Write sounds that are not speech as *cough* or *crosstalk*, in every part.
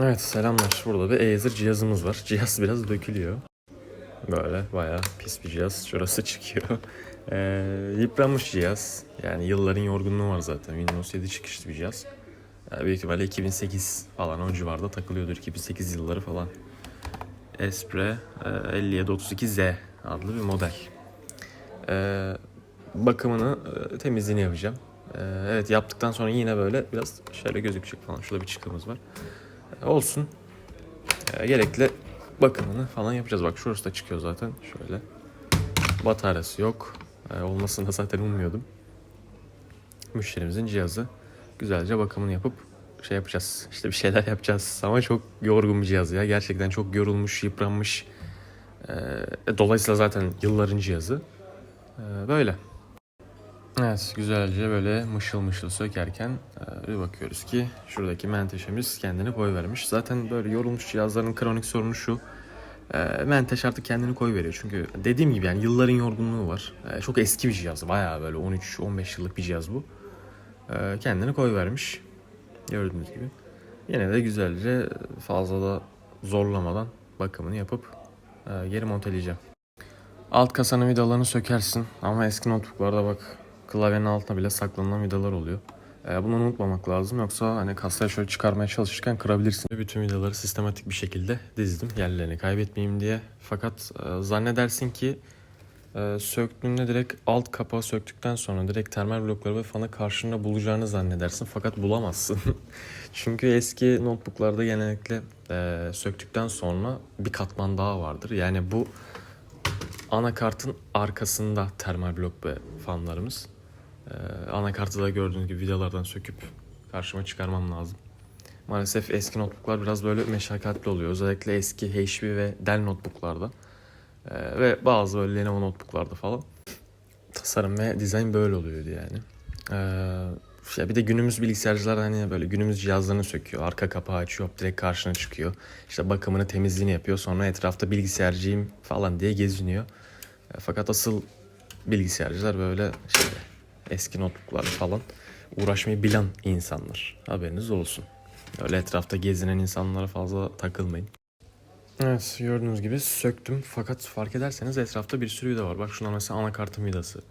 Evet selamlar. Burada bir Acer cihazımız var. Cihaz biraz dökülüyor. Böyle bayağı pis bir cihaz. Şurası *laughs* çıkıyor. Ee, yıpranmış cihaz. Yani yılların yorgunluğu var zaten. Windows 7 çıkışlı bir cihaz. Yani büyük ihtimalle 2008 falan o civarda takılıyordur. 2008 yılları falan. Espre e, 5732Z adlı bir model. Ee, bakımını, e, temizliğini yapacağım. Ee, evet yaptıktan sonra yine böyle biraz şöyle gözükecek falan. Şurada bir çıkımız var. Olsun. Ee, gerekli bakımını falan yapacağız. Bak şurası da çıkıyor zaten. Şöyle. Bataryası yok. Ee, olmasını da zaten ummuyordum. Müşterimizin cihazı. Güzelce bakımını yapıp şey yapacağız. İşte bir şeyler yapacağız. Ama çok yorgun bir cihaz ya. Gerçekten çok yorulmuş, yıpranmış. Ee, dolayısıyla zaten yılların cihazı. Ee, böyle. Evet güzelce böyle mışıl mışıl sökerken e, bir bakıyoruz ki şuradaki menteşemiz kendini koyvermiş. Zaten böyle yorulmuş cihazların kronik sorunu şu. E, menteş artık kendini koyveriyor. Çünkü dediğim gibi yani yılların yorgunluğu var. E, çok eski bir cihaz. Bayağı böyle 13-15 yıllık bir cihaz bu. Kendini koyvermiş. Gördüğünüz gibi. Yine de güzelce fazla da zorlamadan bakımını yapıp geri monteleyeceğim. Alt kasanın vidalarını sökersin ama eski notebooklarda bak klavyenin altına bile saklanan vidalar oluyor. Ee, bunu unutmamak lazım yoksa hani kasayı şöyle çıkarmaya çalışırken kırabilirsin. Bütün vidaları sistematik bir şekilde dizdim yerlerini kaybetmeyeyim diye. Fakat e, zannedersin ki e, söktüğünde direkt alt kapağı söktükten sonra direkt termal blokları ve fanı karşında bulacağını zannedersin fakat bulamazsın. *laughs* Çünkü eski notebooklarda genellikle e, söktükten sonra bir katman daha vardır. Yani bu anakartın arkasında termal blok ve fanlarımız. Ee, anakartı da gördüğünüz gibi vidalardan söküp karşıma çıkarmam lazım. Maalesef eski notebooklar biraz böyle meşakkatli oluyor. Özellikle eski HP ve Dell notebooklarda. Ee, ve bazı böyle Lenovo notebooklarda falan. Tasarım ve dizayn böyle oluyordu yani. Ee, ya bir de günümüz bilgisayarcılar hani böyle günümüz cihazlarını söküyor. Arka kapağı açıyor, direkt karşına çıkıyor. İşte bakımını, temizliğini yapıyor. Sonra etrafta bilgisayarcıyım falan diye geziniyor. E, Fakat asıl bilgisayarcılar böyle işte eski notebooklar falan uğraşmayı bilen insanlar. Haberiniz olsun. Öyle etrafta gezinen insanlara fazla takılmayın. Evet gördüğünüz gibi söktüm fakat fark ederseniz etrafta bir sürü vida var. Bak şunlar mesela anakartın vidası.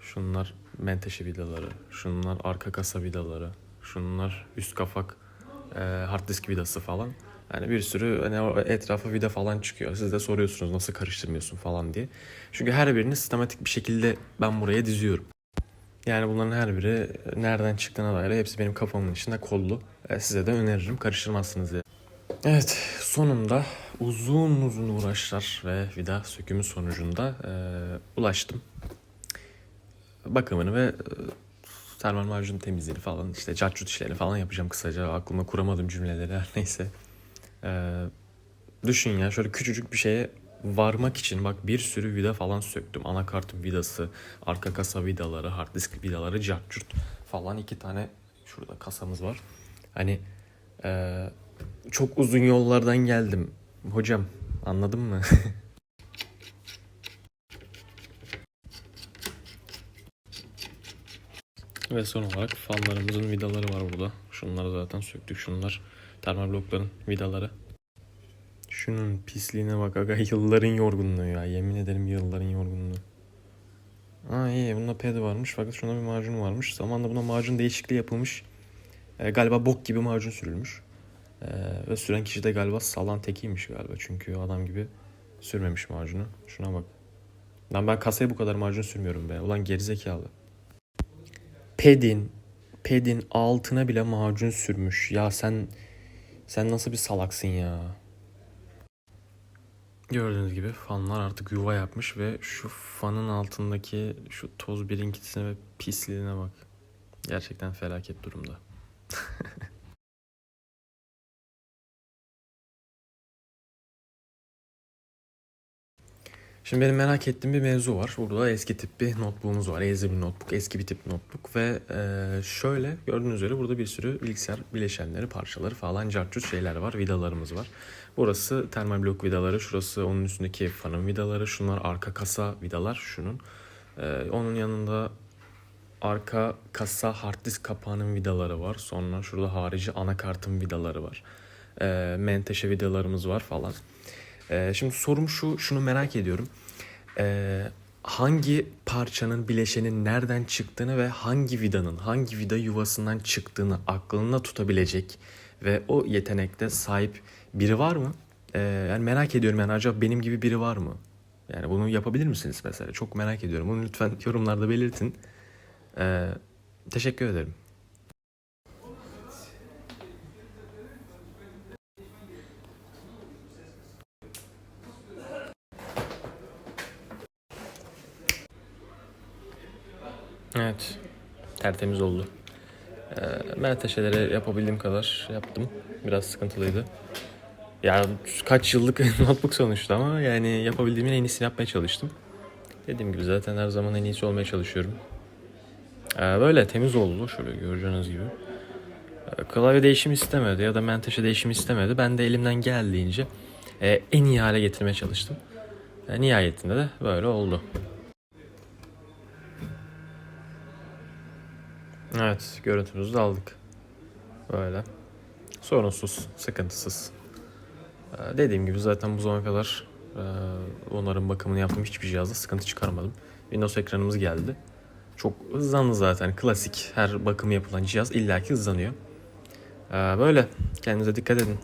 Şunlar menteşe vidaları. Şunlar arka kasa vidaları. Şunlar üst kafak e, hard disk vidası falan. Yani bir sürü hani etrafa vida falan çıkıyor. Siz de soruyorsunuz nasıl karıştırmıyorsun falan diye. Çünkü her birini sistematik bir şekilde ben buraya diziyorum. Yani bunların her biri nereden çıktığına dair hepsi benim kafamın içinde kollu. E, size de öneririm karıştırmazsınız diye. Evet sonunda uzun uzun uğraşlar ve vida sökümü sonucunda e, ulaştım. Bakımını ve e, termal macun temizliğini falan işte cartçut işlerini falan yapacağım kısaca. Aklıma kuramadım cümleleri her neyse. E, düşün ya şöyle küçücük bir şeye varmak için bak bir sürü vida falan söktüm. Anakartın vidası, arka kasa vidaları, hard disk vidaları, cartçut falan iki tane şurada kasamız var. Hani e, çok uzun yollardan geldim. Hocam anladın mı? *laughs* Ve son olarak fanlarımızın vidaları var burada. Şunları zaten söktük. Şunlar termal blokların vidaları. Şunun pisliğine bak aga *laughs* yılların yorgunluğu ya. Yemin ederim yılların yorgunluğu. Aa iyi bunda ped varmış fakat şuna bir macun varmış. Zamanla buna macun değişikliği yapılmış. Ee, galiba bok gibi macun sürülmüş. Ee, ve süren kişi de galiba salan tekiymiş galiba. Çünkü adam gibi sürmemiş macunu. Şuna bak. Lan ben kasaya bu kadar macun sürmüyorum be. Ulan gerizekalı. Pedin, pedin altına bile macun sürmüş. Ya sen sen nasıl bir salaksın ya? Gördüğünüz gibi fanlar artık yuva yapmış ve şu fanın altındaki şu toz birikintisine ve pisliğine bak. Gerçekten felaket durumda. *laughs* Şimdi benim merak ettiğim bir mevzu var. Burada eski tip bir notebook'umuz var. Acer bir notebook, eski bir tip notebook ve şöyle gördüğünüz üzere burada bir sürü bilgisayar bileşenleri, parçaları falan cartçut şeyler var, vidalarımız var. Burası termal blok vidaları, şurası onun üstündeki fanın vidaları, şunlar arka kasa vidalar şunun. Onun yanında arka kasa hard disk kapağının vidaları var. Sonra şurada harici anakartın vidaları var. Menteşe vidalarımız var falan. E, şimdi sorum şu, şunu merak ediyorum. E, hangi parçanın bileşenin nereden çıktığını ve hangi vidanın hangi vida yuvasından çıktığını aklında tutabilecek ve o yetenekte sahip biri var mı? E, yani merak ediyorum yani acaba benim gibi biri var mı? Yani bunu yapabilir misiniz mesela? Çok merak ediyorum. Bunu lütfen yorumlarda belirtin. E, teşekkür ederim. Evet. Tertemiz oldu. Ee, menteşeleri yapabildiğim kadar yaptım. Biraz sıkıntılıydı. Ya kaç yıllık *laughs* notebook sonuçta ama yani yapabildiğimin en iyisini yapmaya çalıştım. Dediğim gibi zaten her zaman en iyisi olmaya çalışıyorum. Ee, böyle temiz oldu şöyle göreceğiniz gibi. Ee, klavye değişim istemedi ya da menteşe değişim istemedi. Ben de elimden geldiğince e, en iyi hale getirmeye çalıştım. E, nihayetinde de böyle oldu. Evet, görüntümüzü de aldık. Böyle. Sorunsuz, sıkıntısız. Ee, dediğim gibi zaten bu zamana kadar e, onların bakımını yaptığım hiçbir cihazda sıkıntı çıkarmadım. Windows ekranımız geldi. Çok hızlandı zaten. Klasik her bakım yapılan cihaz illaki hızlanıyor. Ee, böyle. Kendinize dikkat edin.